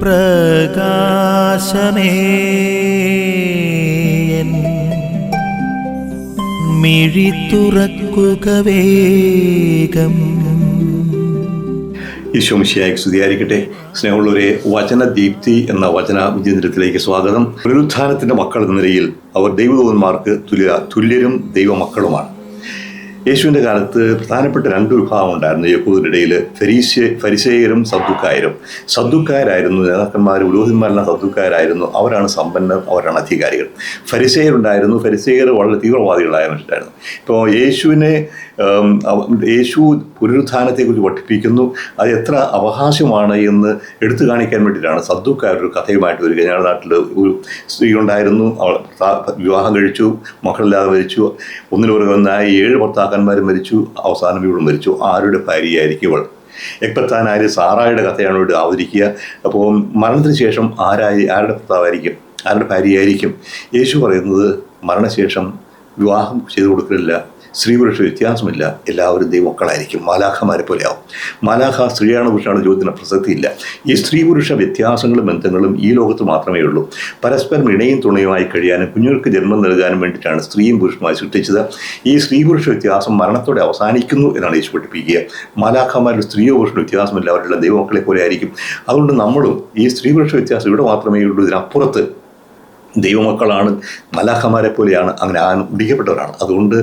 പ്രകാശമേ. മിഴി തുറക്കുക വേഗം. ഈശോമിശിയായി സ്തുതിയായിരിക്കട്ടെ. സ്നേഹമുള്ളവരെ വചനദീപ്തി എന്ന വചന വിചേന്ദ്രത്തിലേക്ക് സ്വാഗതം. പുനരുത്ഥാനത്തിന്റെ മക്കൾ എന്ന നിലയിൽ അവർ ദൈവദൂതന്മാർക്ക് തുല്യ തുല്യരും ദൈവമക്കളുമാണ്. യേശുവിന്റെ കാലത്ത് പ്രധാനപ്പെട്ട രണ്ട് വിഭാഗം ഉണ്ടായിരുന്നു. യഹൂദിന്റെ ഇടയിൽ ഫരീസ്യ ഫരിസേയരും സദ്ദുക്കായരും. സദ്ദുക്കാരായിരുന്നു നേതാക്കന്മാർ പുരോഹിതന്മാരെല്ലാം സദ്ദുക്കാരായിരുന്നു. അവരാണ് സമ്പന്നർ അവരാണ് അധികാരികൾ. ഫരിസേയരുണ്ടായിരുന്നു. ഫരിസേയർ വളരെ തീവ്രവാദികളായ മനുഷ്യരായിരുന്നു. ഇപ്പോൾ യേശുവിനെ യേശു പുനരുത്ഥാനത്തെക്കുറിച്ച് പഠിപ്പിക്കുന്നു. അത് എത്ര അവകാശമാണ് എന്ന് എടുത്തു കാണിക്കാൻ വേണ്ടിയിട്ടാണ് സദ്ദുക്കാരൊരു കഥയുമായിട്ട് വരിക. ഞങ്ങളുടെ നാട്ടിൽ ഒരു സ്ത്രീ ഉണ്ടായിരുന്നു. അവൾ വിവാഹം കഴിച്ചു മക്കളില്ലാതെ മരിച്ചു ഒന്നിലൊരു ഒന്നായി ഏഴ് ഭർത്താക്കന്മാരും മരിച്ചു അവസാനം ഇവിടെ മരിച്ചു. ആരുടെ ഭാര്യയായിരിക്കും ഇവൾ? എപ്പത്താനായ സാറായുടെ കഥയാണ് ഇവിടെ അവതരിക്കുക. അപ്പോൾ മരണത്തിന് ശേഷം ആരായി? ആരുടെ ഭർത്താവായിരിക്കും? ആരുടെ ഭാര്യയായിരിക്കും? യേശു പറയുന്നത് മരണശേഷം വിവാഹം ചെയ്തു കൊടുക്കലില്ല സ്ത്രീ പുരുഷ വ്യത്യാസമില്ല എല്ലാവരും ദൈവമക്കളായിരിക്കും മാലാഖമാരെ പോലെയാവും. മാലാഖ സ്ത്രീയാണ് പുരുഷനാണ് ചോദ്യത്തിന് പ്രസക്തിയില്ല. ഈ സ്ത്രീ പുരുഷ വ്യത്യാസങ്ങളും ബന്ധങ്ങളും ഈ ലോകത്ത് മാത്രമേ ഉള്ളൂ. പരസ്പരം ഇണയും തുണയുമായി കഴിയാനും കുഞ്ഞുങ്ങൾക്ക് ജന്മം നൽകാനും വേണ്ടിയിട്ടാണ് സ്ത്രീയും പുരുഷനുമായി സൃഷ്ടിച്ചത്. ഈ സ്ത്രീ പുരുഷ വ്യത്യാസം മരണത്തോടെ അവസാനിക്കുന്നു എന്നാണ് യേശു പഠിപ്പിക്കുക. മാലാഖമാരുടെ സ്ത്രീയോ പുരുഷനോ വ്യത്യാസമില്ല അവരുടെ ദൈവമക്കളെ പോലെ ആയിരിക്കും അതുകൊണ്ട് നമ്മളും ഈ സ്ത്രീ പുരുഷ വ്യത്യാസം ഇവിടെ മാത്രമേ ഉള്ളൂ ഇതിനപ്പുറത്ത് ദൈവമക്കളാണ് മലാഖമാരെ പോലെയാണ് അങ്ങനെ ആ വിധിക്കപ്പെട്ടവരാണ് അതുകൊണ്ട്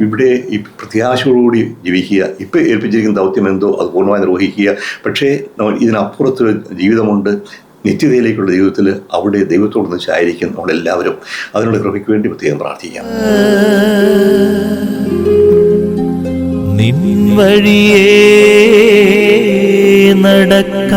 ഇവിടെ ഈ പ്രത്യാശയോടുകൂടി ജീവിക്കുക ഇപ്പം ഏൽപ്പിച്ചിരിക്കുന്ന ദൗത്യം എന്തോ അത് പൂർണമായി നിർവഹിക്കുക. പക്ഷേ ഇതിനപ്പുറത്ത് ജീവിതമുണ്ട് നിത്യതയിലേക്കുള്ള ജീവിതത്തിൽ അവിടെ ദൈവത്തോട് ചായിരിക്കും നമ്മളെല്ലാവരും. അതിനുള്ള കൃപയ്ക്ക് വേണ്ടി പ്രത്യേകം പ്രാർത്ഥിക്കാം. നിൻ നടക്ക